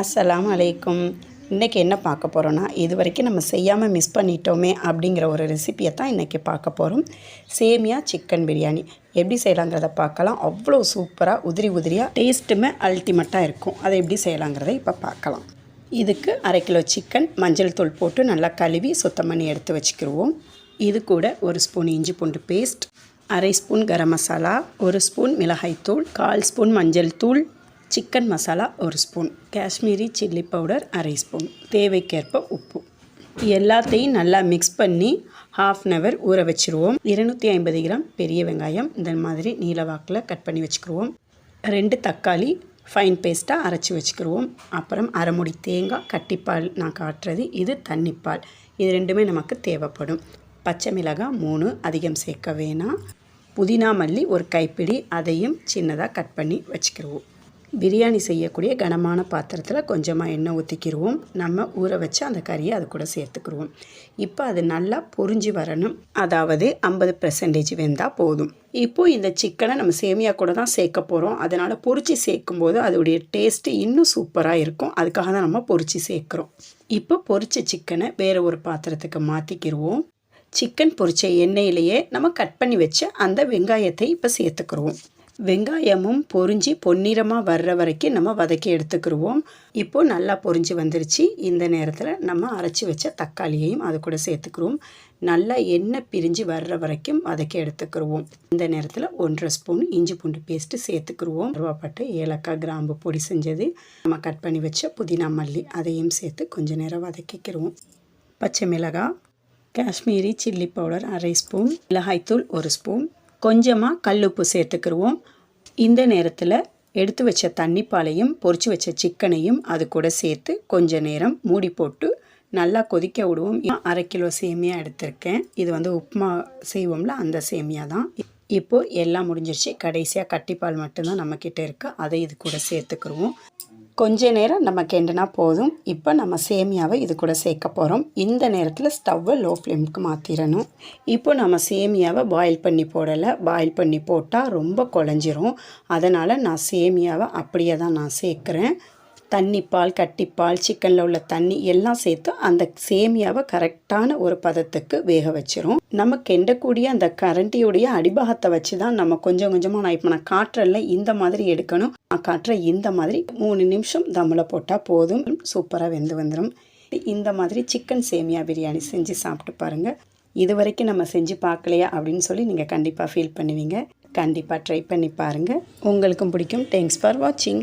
அஸ்ஸலாமு அலைக்கும். இன்றைக்கி என்ன பார்க்க போகிறோன்னா இது வரைக்கும் நம்ம செய்யாமல் மிஸ் பண்ணிட்டோமே அப்படிங்கிற ஒரு ரெசிபியை தான் இன்றைக்கி பார்க்க போகிறோம் சேமியா சிக்கன் பிரியாணி. எப்படி செய்யலாங்கிறத பார்க்கலாம். அவ்வளோ சூப்பராக உதிரி உதிரியாக டேஸ்ட்டுமே அல்டிமேட்டாக இருக்கும். அதை எப்படி செய்யலாங்கிறத இப்போ பார்க்கலாம். இதுக்கு அரை கிலோ சிக்கன் மஞ்சள் தூள் போட்டு நல்லா கழுவி சுத்தம் பண்ணி எடுத்து வச்சுக்கிடுவோம் இது கூட ஒரு ஸ்பூன் இஞ்சி பூண்டு பேஸ்ட் அரை ஸ்பூன் கரம் மசாலா ஒரு ஸ்பூன் மிளகாய்த்தூள் கால் ஸ்பூன் மஞ்சள் தூள் சிக்கன் மசாலா ஒரு ஸ்பூன். காஷ்மீரி சில்லி பவுடர் அரை ஸ்பூன். தேவைக்கேற்ப உப்பு. எல்லாத்தையும் நல்லா மிக்ஸ் பண்ணி ஹாஃப் அன் ஹவர் ஊற வச்சுருவோம். இருநூற்றி ஐம்பது கிராம் பெரிய வெங்காயம் இந்த மாதிரி நீல வாக்கில் கட் பண்ணி வச்சுக்கிடுவோம் ரெண்டு தக்காளி ஃபைன் பேஸ்ட்டாக அரைச்சி வச்சுக்கிடுவோம் அப்புறம் அரைமுடி தேங்காய் கட்டிப்பால் நான் காட்டுறது. இது தண்ணிப்பால். இது ரெண்டுமே நமக்கு தேவைப்படும். பச்சை மிளகாய் மூணு அதிகம் சேர்க்க வேணாம். புதினா மல்லி ஒரு கைப்பிடி அதையும் சின்னதாக கட் பண்ணி வச்சுக்கிடுவோம் பிரியாணி செய்யக்கூடிய கனமான பாத்திரத்தில் கொஞ்சமாக எண்ணெய் ஊற்றிக்கிடுவோம் நம்ம ஊற வச்சு அந்த கறியை அது கூட சேர்த்துக்கிடுவோம் இப்போ அது நல்லா பொரிஞ்சு வரணும். அதாவது ஐம்பது பெர்சன்டேஜ் வெந்தால் போதும். இப்போது இந்த சிக்கனை நம்ம சேமியா கூட தான் சேர்க்க போகிறோம் அதனால் பொறிச்சு சேர்க்கும்போது அதோடைய டேஸ்ட்டு இன்னும் சூப்பராக இருக்கும். அதுக்காக தான் நம்ம பொறிச்சு சேர்க்குறோம். இப்போ பொறிச்ச சிக்கனை வேறு ஒரு பாத்திரத்துக்கு மாற்றிக்கிடுவோம் சிக்கன் பொரிச்ச எண்ணெயிலேயே நம்ம கட் பண்ணி வச்ச அந்த வெங்காயத்தை இப்போ சேர்த்துக்கிடுவோம் வெங்காயமும் பொரிஞ்சு பொன்னிறமாக வர்ற வரைக்கும் நம்ம வதக்கி எடுத்துக்கிடுவோம் இப்போது நல்லா பொரிஞ்சு வந்துருச்சு. இந்த நேரத்தில் நம்ம அரைச்சி வச்ச தக்காளியையும் அது கூட சேர்த்துக்கிடுவோம் நல்லா எண்ணெய் பிரிஞ்சு வர்ற வரைக்கும் வதக்கி எடுத்துக்கிடுவோம் இந்த நேரத்தில் ஒன்றரை ஸ்பூன் இஞ்சி பூண்டு பேஸ்ட்டு சேர்த்துக்கிடுவோம் ரூபாப்பட்டு ஏலக்காய் கிராம்பு பொடி செஞ்சது. நம்ம கட் பண்ணி வச்ச புதினா மல்லி அதையும் சேர்த்து கொஞ்சம் நேரம் வதக்கிக்கிடுவோம் பச்சை மிளகாய் காஷ்மீரி சில்லி பவுடர் அரை ஸ்பூன் மிளகாய்த்தூள் ஒரு ஸ்பூன் கொஞ்சமாக கல்லுப்பு சேர்த்துக்கிடுவோம் இந்த நேரத்தில் எடுத்து வச்ச தண்ணிப்பாலையும் பொறிச்சு வச்ச சிக்கனையும் அது கூட சேர்த்து கொஞ்ச நேரம் மூடி போட்டு நல்லா கொதிக்க விடுவோம். அரை கிலோ சேமியா எடுத்திருக்கேன். இது வந்து உப்புமா செய்வோம்ல அந்த சேமியா தான். இப்போது எல்லாம் முடிஞ்சிருச்சு. கடைசியாக கட்டிப்பால் மட்டும்தான் நம்மக்கிட்ட இருக்குது அதை இது கூட சேர்த்துக்கிடுவோம் கொஞ்ச நேரம் நம்ம கெண்டனா போதும். இப்போ நம்ம சேமியாவை இது கூட சேர்க்க போகிறோம் இந்த நேரத்தில் ஸ்டவ்வை லோ ஃப்ளேமுக்கு மாற்றிடணும் இப்போ நம்ம சேமியாவை பாயில் பண்ணி போடலை. பாயில் பண்ணி போட்டால் ரொம்ப குழஞ்சிரும். அதனால் நான் சேமியாவை அப்படியே தான் நான் சேர்க்குறேன். தண்ணிப்பால் கட்டிப்பால் சிக்கனில் உள்ள தண்ணி எல்லாம் சேர்த்து அந்த சேமியாவை கரெக்டான ஒரு பதத்துக்கு வேக வச்சிரும். நம்ம கெண்டக்கூடிய அந்த கரண்டியுடைய அடிபாகத்தை வச்சு தான் நம்ம கொஞ்சம் கொஞ்சமாக நான் இப்போ நான் காட்டுறல இந்த மாதிரி எடுக்கணும். நான் காட்டுற இந்த மாதிரி மூணு நிமிஷம் தம்மில் போட்டால் போதும். சூப்பராக வெந்து வந்துடும் இந்த மாதிரி சிக்கன் சேமியா பிரியாணி செஞ்சு சாப்பிட்டு பாருங்கள் இது வரைக்கும் நம்ம செஞ்சு பார்க்கலையா அப்படின்னு சொல்லி நீங்கள் கண்டிப்பாக ஃபீல் பண்ணுவீங்க. கண்டிப்பாக ட்ரை பண்ணி பாருங்கள் உங்களுக்கும் பிடிக்கும். தேங்க்ஸ் ஃபார் வாட்சிங்